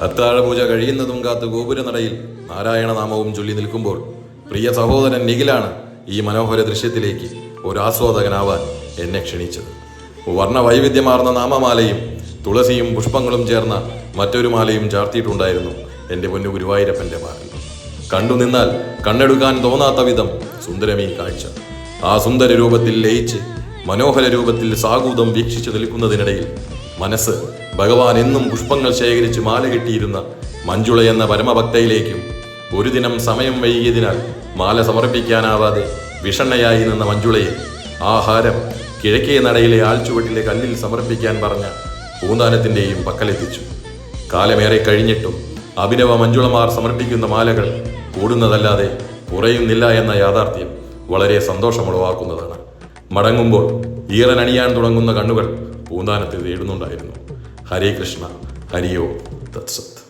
അത്താഴ പൂജ കഴിയുന്നതും കാത്ത് ഗോപുരനടയിൽ നാരായണനാമവും ചൊല്ലി നിൽക്കുമ്പോൾ പ്രിയ സഹോദരൻ നിഖിലാണ് ഈ മനോഹര ദൃശ്യത്തിലേക്ക് ഒരാസ്വാദകനാവാൻ എന്നെ ക്ഷണിച്ചത്. വർണവൈവിധ്യമാർന്ന നാമമാലയും തുളസിയും പുഷ്പങ്ങളും ചേർന്ന മറ്റൊരു മാലയും ചാർത്തിയിട്ടുണ്ടായിരുന്നു എന്റെ പൊന്നു ഗുരുവായൂരപ്പന്റെ മാറിൽ. കണ്ടു നിന്നാൽ കണ്ണെടുക്കാൻ തോന്നാത്ത വിധം സുന്ദരമീ കാഴ്ച. ആ സുന്ദര രൂപത്തിൽ ലയിച്ച് മനോഹര രൂപത്തിൽ സാഗൂതം വീക്ഷിച്ചു നിൽക്കുന്നതിനിടയിൽ മനസ്സ് ഭഗവാൻ എന്നും പുഷ്പങ്ങൾ ശേഖരിച്ച് മാല കെട്ടിയിരുന്ന മഞ്ജുള എന്ന പരമഭക്തയിലേക്കും ഒരു ദിനം സമയം വൈകിയതിനാൽ മാല സമർപ്പിക്കാനാവാതെ വിഷണ്ണയായി നിന്ന മഞ്ജുളയെ ആഹാരം കിഴക്കേ നടയിലെ ആൽച്ചുവട്ടിലെ കല്ലിൽ സമർപ്പിക്കാൻ പറഞ്ഞ പൂന്താനത്തിന്റെയും പക്കലെത്തിച്ചു. കാലമേറെ കഴിഞ്ഞിട്ടും അഭിനവ മഞ്ജുളമാർ സമർപ്പിക്കുന്ന മാലകൾ കൂടുന്നതല്ലാതെ കുറയുന്നില്ല എന്ന യാഥാർത്ഥ്യം വളരെ സന്തോഷമുളവാക്കുന്നതാണ്. മടങ്ങുമ്പോൾ ഈറനണിയാൻ തുടങ്ങുന്ന കണ്ണുകൾ പൂന്താനത്തെ തേടുന്നുണ്ടായിരുന്നു. ഹരേ കൃഷ്ണ ഹരിയോ തത്സത്ത്